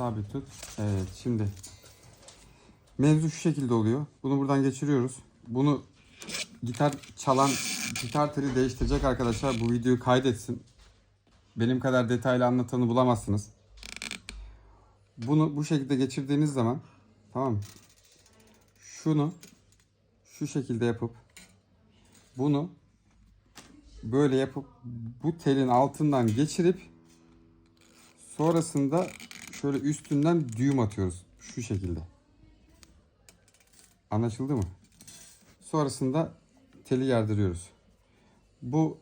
Sabit tut. Evet şimdi mevzu şu şekilde oluyor. Bunu buradan geçiriyoruz. Bunu gitar çalan gitar teli değiştirecek arkadaşlar bu videoyu kaydetsin. Benim kadar detaylı anlatanı bulamazsınız. Bunu bu şekilde geçirdiğiniz zaman tamam? Şunu şu şekilde yapıp bunu böyle yapıp bu telin altından geçirip sonrasında şöyle üstünden düğüm atıyoruz şu şekilde. Anlaşıldı mı? Sonrasında teli yardırıyoruz. Bu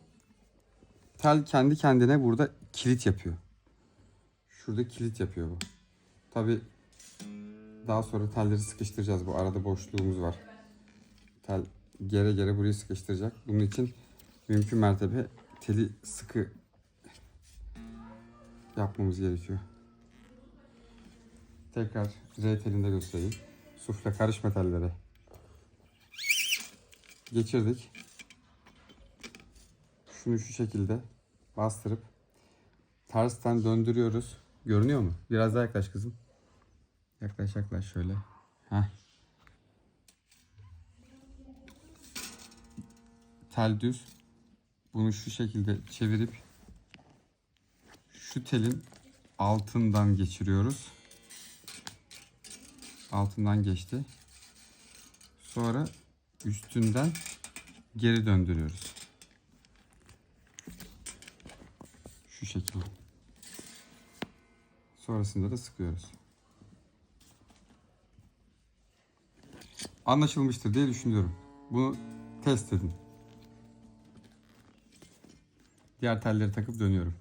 tel kendi kendine burada kilit yapıyor. Şurada kilit yapıyor bu. Tabi daha sonra telleri sıkıştıracağız. Bu arada boşluğumuz var. Tel gere gere burayı sıkıştıracak. Bunun için mümkün mertebe teli sıkı yapmamız gerekiyor. Tekrar R telinde göstereyim. Sufle karışma tellere. Geçirdik. Şunu şu şekilde bastırıp tersten döndürüyoruz. Görünüyor mu? Biraz daha yaklaş kızım. Yaklaş yaklaş şöyle. Heh. Tel düz. Bunu şu şekilde çevirip şu telin altından geçiriyoruz. Altından geçti. Sonra üstünden geri döndürüyoruz. Şu şekilde. Sonrasında da sıkıyoruz. Anlaşılmıştır diye düşünüyorum. Bunu test edin. Diğer telleri takıp dönüyorum.